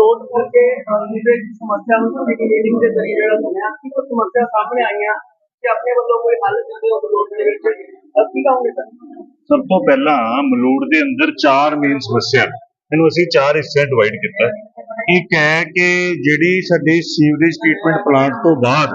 Load ਕਰਕੇ ਜਿਹਦੇ ਸਮੱਸਿਆ ਨੂੰ ਮੀਟਿੰਗ ਦੇ ਜ਼ਰੀਏ ਜਿਹੜਾ ਸੁਣਿਆ ਕਿ ਕੋਈ ਸਮੱਸਿਆ ਸਾਹਮਣੇ ਆਈਆਂ ਕਿ ਆਪਣੇ ਵੱਲੋਂ ਕੋਈ ਹੱਲ ਕਰਦੇ ਹੋ ਲੋਡ ਦੇ ਵਿੱਚ? ਅਹ ਕਹੋਗੇ ਸਰ? ਸਭ ਤੋਂ ਪਹਿਲਾਂ ਮਲੂੜ ਦੇ ਅੰਦਰ ਚਾਰ ਮੇਨ ਸਮੱਸਿਆ ਇਹਨੂੰ ਅਸੀਂ ਚਾਰ ਹਿੱਸਿਆਂ ਡਿਵਾਈਡ ਕੀਤਾ। ਇੱਕ ਹੈ ਕਿ ਜਿਹੜੀ ਸਾਡੀ ਸੀਵਰੇਜ ਟ੍ਰੀਟਮੈਂਟ ਪਲਾਂਟ ਤੋਂ ਬਾਅਦ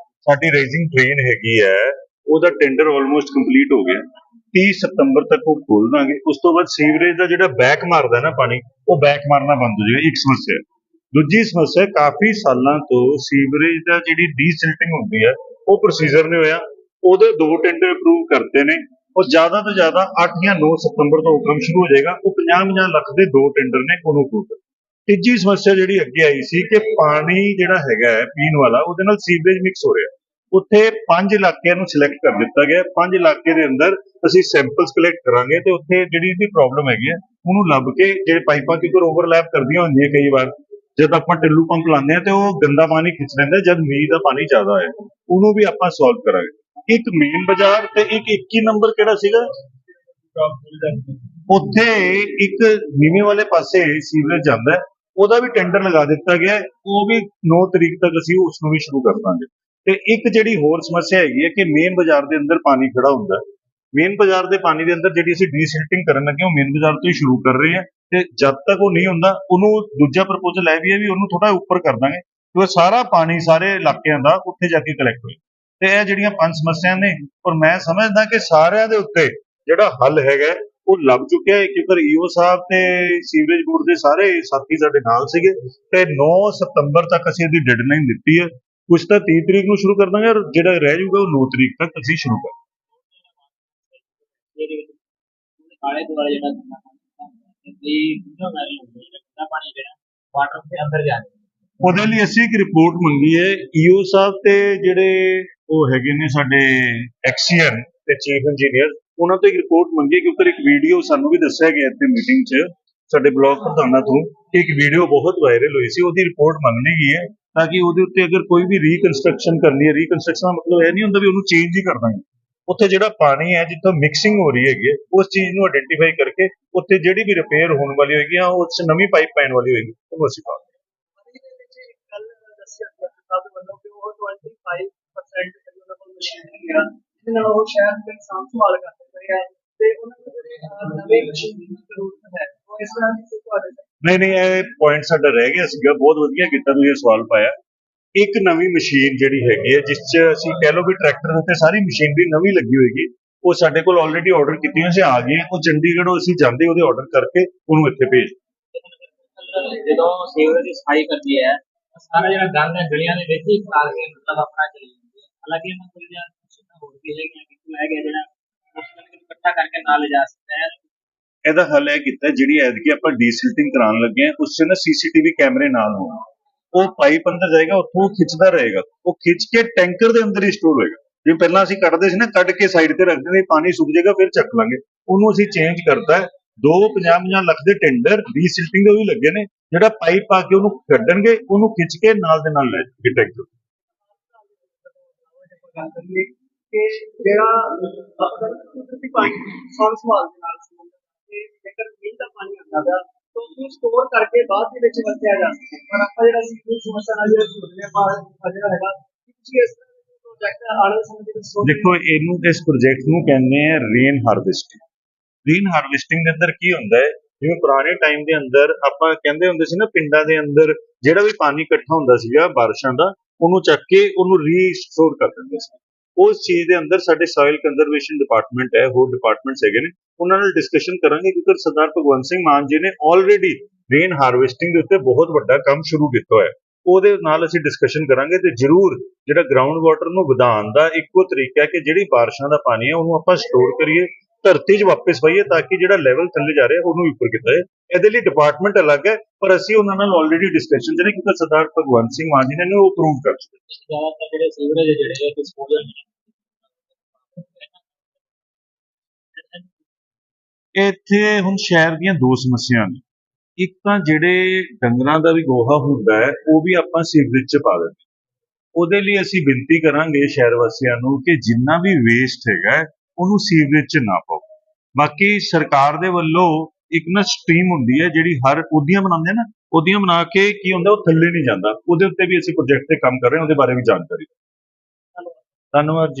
ਸਾਡੀ ਰੇਜ਼ਿੰਗ ਡਰੇਨ ਹੈਗੀ ਹੈ, ਉਹਦਾ ਟੈਂਡਰ ਆਲਮੋਸਟ ਕੰਪਲੀਟ ਹੋ ਗਿਆ। 30 ਸਤੰਬਰ ਤੱਕ ਉਹ ਖੋਲ ਦਾਂਗੇ। ਉਸ ਤੋਂ ਬਾਅਦ ਸੀਵਰੇਜ ਦਾ ਜਿਹੜਾ ਬੈਕ ਮਾਰਦਾ ਨਾ ਪਾਣੀ, ਉਹ ਬੈਕ ਮਾਰਨਾ ਬੰਦ ਹੋ ਜਾਏਗਾ। ਇੱਕ ਸਮੱਸਿਆ ਦੂਜੀ ਸਮੱਸਿਆ, ਕਾਫੀ ਸਾਲਾਂ ਤੋਂ ਸੀਵਰੇਜ ਦਾ ਜਿਹੜੀ ਡੀਸਿਲਟਿੰਗ ਹੁੰਦੀ ਹੈ, ਉਹ ਪ੍ਰੋਸੀਜਰ ਨਹੀਂ ਹੋਇਆ। ਉਹਦੇ ਦੋ ਟੈਂਡਰ ਅਪਰੂਵ ਕਰਤੇ ਨੇ। ਉਹ ਜ਼ਿਆਦਾ ਤੋਂ ਜ਼ਿਆਦਾ 8 ਜਾਂ 9 ਸਤੰਬਰ ਤੋਂ ਕੰਮ ਸ਼ੁਰੂ ਹੋ ਜਾਏਗਾ। ਉਹ 50-50 ਲੱਖ ਦੇ ਦੋ ਟੈਂਡਰ ਨੇ ਉਹਨੂੰ ਅਪਰੂਵ ਤੀਜੀ ਸਮੱਸਿਆ ਜਿਹੜੀ ਅੱਗੇ ਆਈ ਸੀ ਕਿ ਪਾਣੀ ਜਿਹੜਾ ਹੈਗਾ ਹੈ, ਪੀਣ ਵਾਲਾ, ਉਹਦੇ ਨਾਲ ਸੀਵਰੇਜ ਮਿਕਸ ਹੋ ਰਿਹਾ। ਉੱਥੇ ਪੰਜ ਇਲਾਕਿਆਂ ਨੂੰ ਸਿਲੈਕਟ ਕਰ ਦਿੱਤਾ ਗਿਆ। ਹੈ। ਪੰਜ ਇਲਾਕੇ ਦੇ ਅੰਦਰ ਅਸੀਂ ਸੈਂਪਲਸ ਕਲੈਕਟ ਕਰਾਂਗੇ ਤੇ ਉੱਥੇ ਜਿਹੜੀ ਇਹਦੀ ਪ੍ਰੋਬਲਮ ਹੈਗੀ ਹੈ ਉਹਨੂੰ ਲੱਭ ਕੇ ਜਿਹੜੇ ਪਾਈਪਾਂ ਕਿਉਂਕਿ ਓਵਰਲੈਪ ਕਰਦੀਆਂ ਹੁੰਦੀਆਂ ਕਈ ਵਾਰ, ਜਦ ਆਪਾਂ ਟਿੱਲੂ ਪੰਪ ਲਾਉਂਦੇ ਆ ਤੇ ਉਹ ਗੰਦਾ ਪਾਣੀ ਖਿੱਚ ਲੈਂਦਾ ਜਦ ਮੀਂਹ ਦਾ ਪਾਣੀ ਜ਼ਿਆਦਾ ਹੈ, ਉਹਨੂੰ ਵੀ ਆਪਾਂ ਸੋਲਵ ਕਰਾਂਗੇ। ਇੱਕ ਮੇਨ ਬਾਜ਼ਾਰ ਤੇ ਇੱਕ 21 ਨੰਬਰ ਕਿਹੜਾ ਸੀਗਾ? ਉੱਥੇ ਇੱਕ ਨੀਵੇਂ ਵਾਲੇ ਪਾਸੇ ਸੀਵਰੇਜ ਜਾਂਦਾ ਹੈ, ਉਹਦਾ ਵੀ ਟੈਂਡਰ ਲਗਾ ਦਿੱਤਾ ਗਿਆ ਉਹ ਵੀ 9 ਤਰੀਕ ਤੱਕ ਅਸੀਂ ਉਸ ਨੂੰ ਵੀ ਸ਼ੁਰੂ ਕਰ ਦਾਂਗੇ। ਤੇ ਇੱਕ ਜਿਹੜੀ ਹੋਰ ਸਮੱਸਿਆ ਹੈਗੀ ਹੈ ਕਿ ਮੇਨ ਬਾਜ਼ਾਰ ਦੇ ਅੰਦਰ ਪਾਣੀ ਖੜਾ ਹੁੰਦਾ ਮੇਨ ਬਾਜ਼ਾਰ ਦੇ ਪਾਣੀ ਦੇ ਅੰਦਰ ਜਿਹੜੀ ਅਸੀਂ ਡੀਸਿਲਟਿੰਗ ਕਰਨ ਲੱਗੇ ਉਹ ਮੇਨ ਬਾਜ਼ਾਰ ਤੋਂ ਹੀ ਸ਼ੁਰੂ ਕਰ ਰਹੇ ਹਾਂ ਤੇ ਜਦ ਤੱਕ ਉਹ ਨਹੀਂ ਹੁੰਦਾ, ਉਹਨੂੰ ਦੂਜਾ ਪ੍ਰਪੋਜ਼ਲ ਹੈ ਵੀ ਹੈ ਵੀ ਉਹਨੂੰ ਥੋੜਾ ਉੱਪਰ ਕਰ ਦਾਂਗੇ। ਕਿ ਉਹ ਸਾਰਾ ਪਾਣੀ ਸਾਰੇ ਇਲਾਕਿਆਂ ਦਾ ਉੱਥੇ ਜਾ ਕੇ ਕਲੈਕਟ ਹੋਏ। ਤੇ ਇਹ ਜਿਹੜੀਆਂ ਪੰਜ ਸਮੱਸਿਆ ਨੇ, ਔਰ ਮੈਂ ਸਮਝਦਾ ਕਿ ਸਾਰਿਆਂ ਦੇ ਉੱਤੇ ਜਿਹੜਾ ਹੱਲ ਹੈਗਾ, ਉਹ ਲੱਭ ਚੁੱਕਿਆ ਹੈ, ਕਿਉਂਕਿ ਈਓ ਸਾਹਿਬ ਤੇ ਸੀਵਰੇਜ ਬੋਰਡ ਦੇ ਸਾਰੇ ਸਾਥੀ ਸਾਡੇ ਨਾਲ ਸੀਗੇ, ਤੇ 9 ਸਤੰਬਰ ਤੱਕ ਅਸੀਂ ਇਹਦੀ ਡੈਡਲਾਈਨ ਦਿੱਤੀ ਹੈ। ਕੁਝ ਤਾਂ 30 ਤਰੀਕ ਨੂੰ ਸ਼ੁਰੂ ਕਰ ਦਾਂਗੇ, ਔਰ ਜਿਹੜਾ ਰਹਿ ਜਾਊਗਾ ਉਹ 9 ਤਰੀਕ ਤੱਕ ਅਸੀਂ ਸ਼ੁਰੂ ਕਰ ਇਹਦੇ ਵਿੱਚ ਆਲੇ ਦੁਆਲੇ ਜਿਹੜਾ ਗੰਦਾ ਪਾਣੀ ਹੈ ਇਹ ਕਿੰਨਾ ਗੰਦਾ ਪਾਣੀ ਜਿਹੜਾ ਵਾਟਰ ਦੇ ਅੰਦਰ ਜਾ ਰਿਹਾ। ਉਹਦੇ ਲਈ ਅਸੀਂ ਇੱਕ ਰਿਪੋਰਟ ਮੰਗੀ ਹੈ ਈਓ ਸਾਹਿਬ ਤੇ ਜਿਹੜੇ ਉਹ ਹੈਗੇ ਨੇ ਸਾਡੇ ਐਕਸੀਐਨ ਤੇ ਚੀਫ ਇੰਜੀਨੀਅਰ ਉਹਨਾਂ ਤੋਂ ਇੱਕ ਰਿਪੋਰਟ ਮੰਗੀ ਕਿਉਂਕਿ ਇੱਕ ਵੀਡੀਓ ਸਾਨੂੰ ਵੀ ਦੱਸਿਆ ਗਿਆ ਇੱਥੇ ਮੀਟਿੰਗ 'ਚ, ਸਾਡੇ ਬਲਾਕ ਪ੍ਰਧਾਨਾਂ ਤੋਂ ਇੱਕ ਵੀਡੀਓ ਬਹੁਤ ਵਾਇਰਲ ਹੋਈ ਸੀ, ਉਹਦੀ ਰਿਪੋਰਟ ਮੰਗਣੀ ਗਈ ਹੈ, ਤਾਂ ਕਿ ਉਹਦੇ ਉੱਤੇ ਅਗਰ ਕੋਈ ਵੀ ਰੀਕਨਸਟਰਕਸ਼ਨ ਕਰਨੀ ਹੈ ਰੀਕਨਸਟਰਕਸ਼ਨ ਦਾ ਮਤਲਬ ਇਹ ਨਹੀਂ ਹੁੰਦਾ ਵੀ ਉਹਨੂੰ ਚੇਂਜ ਹੀ ਕਰ ਦਾਂਗੇ। ਉੱਥੇ ਜਿਹੜਾ ਪਾਣੀ ਹੈ ਜਿੱਥੋਂ ਮਿਕਸਿੰਗ ਹੋ ਰਹੀ ਹੈਗੀ ਉਸ ਚੀਜ਼ ਨੂੰ ਆਇਡੈਂਟੀਫਾਈ ਕਰਕੇ ਉੱਥੇ ਜਿਹੜੀ ਵੀ ਰਿਪੇਅਰ ਹੋਣ ਵਾਲੀ ਹੋਏਗੀ ਜਾਂ ਉਸ ਨਵੀਂ ਪਾਈਪ ਪੈਣ ਵਾਲੀ ਹੋਏਗੀ ਉਹ ਅਸੀਂ ਪਾ ਦਾਂਗੇ। ਇਹਦੇ ਵਿੱਚ ਇੱਕ ਗੱਲ ਦੱਸਿਆ ਗਿਆ ਸਾਹਿਬ ਵੱਲੋਂ ਕਿ ਉਹ 25% ਜਿਹੜੀ ਉਹਨਾਂ ਕੋਲ ਮਸ਼ੀਨਰੀ ਆ ਜਿਹਦੇ ਨਾਲ ਉਹ ਸ਼ਹਿਰ ਦੇ ਸਾਂਭ ਸੰਭਾਲ ਕਰ ਸਕਦੇ ਆ ਤੇ ਉਹਨਾਂ ਨੂੰ ਜਿਹੜੇ ਨਵੇਂ ਮਸ਼ੀਨਰੀ ਦੀ ਜ਼ਰੂਰਤ ਹੈ। ਉਹ ਇਸ ਤਰ੍ਹਾਂ ਦੀ ਤੁਹਾਡੇ ਨਹੀਂ ਨਹੀਂ ਇਹ ਪੁਆਇੰਟ ਸਾਡਾ ਰਹਿ ਗਿਆ ਸੀਗਾ। ਬਹੁਤ ਵਧੀਆ ਕੀਤਾ ਤੁਸੀਂ ਇਹ ਸਵਾਲ ਪਾਇਆ। ਇੱਕ ਨਵੀਂ ਮਸ਼ੀਨ ਜਿਹੜੀ ਹੈਗੀ ਹੈ ਜਿਸ 'ਚ ਅਸੀਂ ਕਹਿ ਲਓ ਵੀ ਟਰੈਕਟਰ ਉੱਤੇ ਸਾਰੀ ਮਸ਼ੀਨਰੀ ਨਵੀਂ ਲੱਗੀ ਹੋਏਗੀ ਉਹ ਸਾਡੇ ਕੋਲ ਆਲਰੇਡੀ ਆਰਡਰ ਕੀਤੀਆਂ ਸੀ ਆ ਗਈਆਂ ਉਹ ਚੰਡੀਗੜ੍ਹੋਂ ਅਸੀਂ ਜਾਂਦੇ ਉਹਦੇ ਆਰਡਰ ਕਰਕੇ ਉਹਨੂੰ ਇੱਥੇ ਭੇਜ ਜਦੋਂ ਸੀਵਰੇਜ ਦੀ ਸਫ਼ਾਈ ਕਰਦੀ ਹੈ ਸਾਰਾ ਜਿਹੜਾ ਗੰਦ ਹੈ ਗਲੀਆਂ ਦੇ ਵਿੱਚ ਹੀ ਖਾ ਕੇ ਮਤਲਬ ਆਪਣਾ ਚਲੀ ਜਾਂਦੀ ਹੈ ਹਾਲਾਂਕਿ ਇਹਨਾਂ ਕੋਲ ਜਿਹੜਾ ਹੋਰ ਵੀ ਹੈਗੀਆਂ ਕਿ ਲੈ ਗਿਆ ਜਿਹੜਾ ਇਕੱਠਾ ਕਰਕੇ ਨਾਲ ਲਿਜਾ ਸਕਦਾ ਹੈ। ਇਹਦਾ ਹੱਲ ਇਹ ਕੀਤਾ ਜਿਹੜੀ ਐਤਕੀ ਆਪਾਂ ਡੀਸਿਲਟਿੰਗ ਕਰਾਉਣ ਲੱਗੇ ਹਾਂ ਉਸ 'ਚ ਨਾ ਸੀਸੀਟੀਵੀ ਕੈਮਰੇ ਨਾਲ ਹੋਣ। ਉਹ ਪਾਈਪ ਅੰਦਰ ਜਾਏਗਾ, ਉੱਥੋਂ ਖਿੱਚਦਾ ਰਹੇਗਾ। ਉਹ ਖਿੱਚ ਕੇ ਟੈਂਕਰ ਦੇ ਅੰਦਰ ਹੀ ਸਟੋਰ ਹੋਏਗਾ। ਜਿਵੇਂ ਪਹਿਲਾਂ ਅਸੀਂ ਕੱਢਦੇ ਸੀ ਨਾ, ਕੱਢ ਕੇ ਸਾਈਡ ਤੇ ਰੱਖ ਦਿੰਦੇ, ਪਾਣੀ ਸੁੱਕ ਜਾਏਗਾ, ਫਿਰ ਚੱਕ ਲਾਂਗੇ। ਉਹਨੂੰ ਅਸੀਂ ਚੇਂਜ ਕਰਤਾ ਦੋ 50-50 ਲੱਖ ਦੇ ਟੈਂਡਰ ਡੀਸਿਲਟਿੰਗ ਦੇ ਵੀ ਲੱਗੇ ਨੇ। ਜਿਹੜਾ ਪਾਈਪ ਪਾ ਕੇ ਉਹਨੂੰ ਕੱਢਣਗੇ, ਉਹਨੂੰ ਖਿੱਚ ਕੇ ਨਾਲ ਦੇ ਨਾਲ ਲੈ ਜਾਣਗੇ ਟੈਂਕਰ। ਕਿ ਜਿਹੜਾ ਅਗਰ ਕੁਦਰਤੀ ਪਾਣੀ ਸਾਂਭ ਸੰਭਾਲ ਦੇ ਨਾਲ ਸੰਬੰਧਿਤ ਹੈ ਜੇਕਰ ਮੀਂਹ ਦਾ ਪਾਣੀ ਆਉਂਦਾ ਪਿਆ ਨੂੰ ਸਟੋਰ ਕਰਕੇ ਬਾਅਦ ਦੇ ਵਿੱਚ ਵਰਤਿਆ ਜਾ ਸਕਦਾ ਪਰ ਆਪਾਂ ਜਿਹੜਾ ਸੀ ਸਮੱਸਿਆ ਨਾਲ ਜਿਹੜਾ ਜੁੜਦੇ ਆ ਬਾਹਰ ਜਿਹੜਾ ਹੈਗਾ ਤੁਸੀਂ ਇਸ ਪ੍ਰੋਜੈਕਟ ਆਉਣ ਸਮੇਂ ਦੇ ਵਿੱਚ ਦੇਖੋ, ਇਹਨੂੰ ਇਸ ਪ੍ਰੋਜੈਕਟ ਨੂੰ ਕਹਿੰਦੇ ਆ ਰੇਨ ਹਾਰਵੈਸਟਿੰਗ ਰੇਨ ਹਾਰਵੈਸਟਿੰਗ ਦੇ ਅੰਦਰ ਕੀ ਹੁੰਦਾ ਹੈ? ਜਿਵੇਂ ਪੁਰਾਣੇ ਟਾਈਮ ਦੇ ਅੰਦਰ ਆਪਾਂ ਕਹਿੰਦੇ ਹੁੰਦੇ ਸੀ ਨਾ, ਪਿੰਡਾਂ ਦੇ ਅੰਦਰ ਜਿਹੜਾ ਵੀ ਪਾਣੀ ਇਕੱਠਾ ਹੁੰਦਾ ਸੀਗਾ ਬਾਰਿਸ਼ਾਂ ਦਾ, ਉਹਨੂੰ ਚੱਕ ਕੇ ਉਹਨੂੰ ਰੀਸਟੋਰ ਕਰ ਦਿੰਦੇ ਸੀ। ਉਸ ਚੀਜ਼ ਦੇ ਅੰਦਰ ਸਾਡੇ ਸੋਇਲ ਕੰਜ਼ਰਵੇਸ਼ਨ ਡਿਪਾਰਟਮੈਂਟ ਹੈ, ਹੋਰ ਡਿਪਾਰਟਮੈਂਟਸ ਹੈਗੇ ਨੇ, ਉਹਨਾਂ ਨਾਲ ਡਿਸਕਸ਼ਨ ਕਰਾਂਗੇ ਕਿਉਂਕਿ ਸਰਦਾਰ ਭਗਵੰਤ ਸਿੰਘ ਮਾਨ ਜੀ ਨੇ ਆਲਰੇਡੀ ਰੇਨ ਹਾਰਵੈਸਟਿੰਗ ਦੇ ਉੱਤੇ ਬਹੁਤ ਵੱਡਾ ਕੰਮ ਸ਼ੁਰੂ ਕੀਤਾ ਹੋਇਆ ਉਹਦੇ ਨਾਲ ਅਸੀਂ ਡਿਸਕਸ਼ਨ ਕਰਾਂਗੇ ਤੇ ਜ਼ਰੂਰ ਜਿਹੜਾ ਗਰਾਊਂਡ ਵਾਟਰ ਨੂੰ ਵਧਾਉਣ ਦਾ ਇੱਕੋ ਤਰੀਕਾ ਹੈ ਕਿ ਜਿਹੜੀ ਬਾਰਿਸ਼ਾਂ ਦਾ ਪਾਣੀ ਹੈ ਉਹਨੂੰ ਆਪਾਂ ਸਟੋਰ ਕਰੀਏ ਧਰਤੀ 'ਚ ਵਾਪਸ ਪਾਈਏ ਤਾਂ ਕਿ ਜਿਹੜਾ ਲੈਵਲ ਥੱਲੇ ਜਾ ਰਿਹਾ ਉਹਨੂੰ ਵੀ ਉੱਪਰ ਕੀਤਾ ਜਾਏ। ਇਹਦੇ ਲਈ ਡਿਪਾਰਟਮੈਂਟ ਅਲੱਗ ਹੈ, ਪਰ ਅਸੀਂ ਉਹਨਾਂ ਨਾਲ ਆਲਰੇਡੀ ਡਿਸਕਸ਼ਨ ਜਿਹੜੇ ਕਿਉਂਕਿ ਸਰਦਾਰ ਭਗਵੰਤ ਸਿੰਘ ਮਾਨ ਜੀ ਨੇ ਉਹ ਅਪਰੂਵ ਕਰ ਚੁੱਕੇ ਜ਼ਿਆਦਾਤਰ ਜਿਹੜੇ ਸੀਵਰੇਜ ਜਿਹੜੇ ਡਿਸਪੋਜ਼ਲ ਇੱਥੇ ਹੁਣ ਸ਼ਹਿਰ ਦੀਆਂ ਦੋ ਸਮੱਸਿਆ ਨੇ। ਇੱਕ ਤਾਂ ਜਿਹੜੇ ਡੰਗਰਾਂ ਦਾ ਵੀ ਗੋਹਾ ਹੁੰਦਾ ਹੈ, ਉਹ ਵੀ ਆਪਾਂ ਸੀਵਰੇਜ 'ਚ ਪਾ ਦਿੰਦੇ ਹਾਂ। ਉਹਦੇ ਲਈ ਅਸੀਂ ਬੇਨਤੀ ਕਰਾਂਗੇ ਸ਼ਹਿਰ ਵਾਸੀਆਂ ਨੂੰ ਕਿ ਜਿੰਨਾ ਵੀ ਵੇਸਟ ਹੈਗਾ ਉਹਨੂੰ ਸੀਵਰੇਜ 'ਚ ਨਾ ਪਾਓ। ਬਾਕੀ ਸਰਕਾਰ ਦੇ ਵੱਲੋਂ ਇੱਕ ਨਾ ਸਟ੍ਰੀਮ ਹੁੰਦੀ ਹੈ ਜਿਹੜੀ ਹਰ ਉਹਦੀਆਂ ਬਣਾਉਂਦੇ ਨਾ, ਉਹਦੀਆਂ ਬਣਾ ਕੇ ਕੀ ਹੁੰਦਾ, ਉਹ ਥੱਲੇ ਨਹੀਂ ਜਾਂਦਾ। ਉਹਦੇ ਉੱਤੇ ਵੀ ਅਸੀਂ ਪ੍ਰੋਜੈਕਟ ਤੇ ਕੰਮ ਕਰ ਰਹੇ ਹਾਂ, ਉਹਦੇ ਬਾਰੇ ਵੀ ਜਾਣਕਾਰੀ ਧੰਨਵਾਦ ਜੀ।